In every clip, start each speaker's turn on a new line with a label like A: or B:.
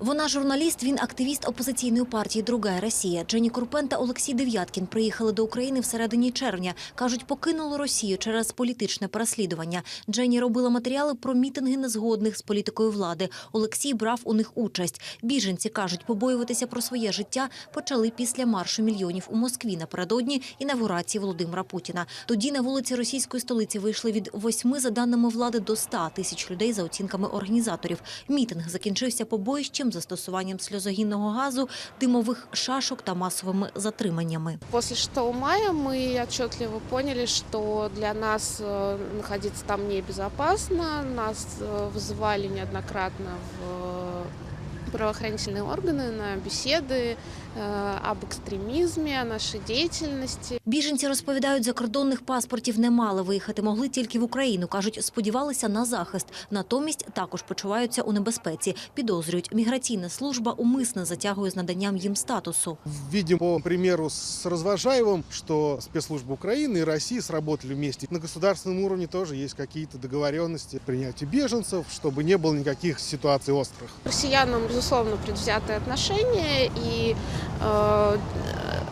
A: Вона журналіст, він активіст опозиційної партії Друга Росія. Джені Курпен та Олексій Дев'яткін приїхали до України в середині червня. Кажуть, покинули Росію через політичне переслідування. Джені робила матеріали про мітинги незгодних з політикою влади. Олексій брав у них участь. Біженці кажуть, побоюватися про своє життя почали після маршу мільйонів у Москві напередодні інавгурації Володимира Путіна. Тоді на вулиці російської столиці вийшли від восьми, за даними влади, до ста тисяч людей за оцінками організаторів. Мітинг закінчився побоїщем, застосуванням сльозогінного газу, димових шашок та масовими затриманнями.
B: После 6 мая мы отчетливо поняли, что для нас э, находиться там небезопасно. Нас э, вызывали неоднократно в правоохранительные органы на беседы э, об экстремизме, о нашей деятельности.
A: Біженці розповідають, закордонних паспортів не мали виїхати, могли тільки в Україну. кажуть, сподівалися на захист. Натомість також почуваються у небезпеці. Підозрюють, міграційна служба умисно затягує з наданням їм статусу.
C: Видим по примеру с Развожаевым, что спецслужбы Украины и России сработали вместе. На государственном уровне тоже есть какие-то договоренности о принятии беженцев, чтобы не было никаких ситуаций острых.
B: Россиянам, безусловно, предвзятое отношение, и э,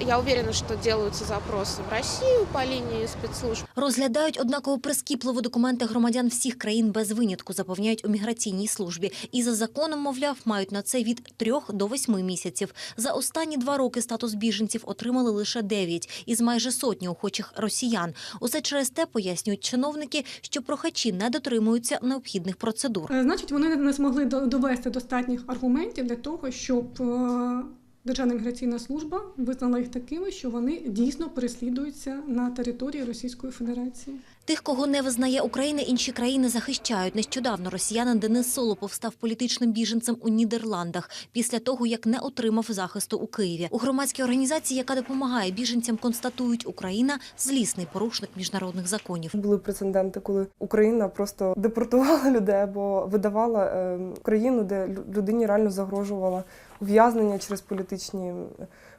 B: я уверена, что делаются запросы в Россию по линии спецслужб.
A: Розглядають однаково прискіпливо документи громадян всіх країн без винятку, запевняють у міграційній службі. І за законом, мовляв, мають на це від трьох до восьми місяців. За останні два роки статус біженців отримали лише дев'ять із майже сотні охочих росіян. Усе через те пояснюють чиновники, що прохачі не дотримуються необхідних процедур.
D: Е, Значить, вони не змогли до- довести достатніх аргументів для того, щоб е, Державна міграційна служба визнала їх такими, що вони дійсно переслідуються на території Російської Федерації.
A: Тих, кого не визнає Україна, інші країни захищають. Нещодавно росіянин Денис Солопов став політичним біженцем у Нідерландах після того, як не отримав захисту у Києві. У громадській організації, яка допомагає біженцям, констатують, Україна злісний порушник міжнародних законів.
E: Були прецеденти, коли Україна просто депортувала людей або видавала е, країну, де лю- людині реально загрожувала ув'язнення через політичні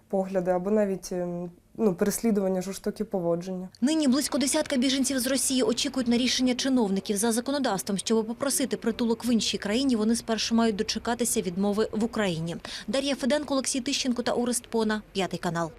E: погляди, або навіть е, ну, переслідування, жорстокі поводження.
A: Нині близько десятка біженців з Росії очікують на рішення чиновників за законодавством. Щоб попросити притулок в іншій країні, вони спершу мають дочекатися відмови в Україні. Дар'я Феденко, Олексій Тищенко та Орест Пона, п'ятий канал.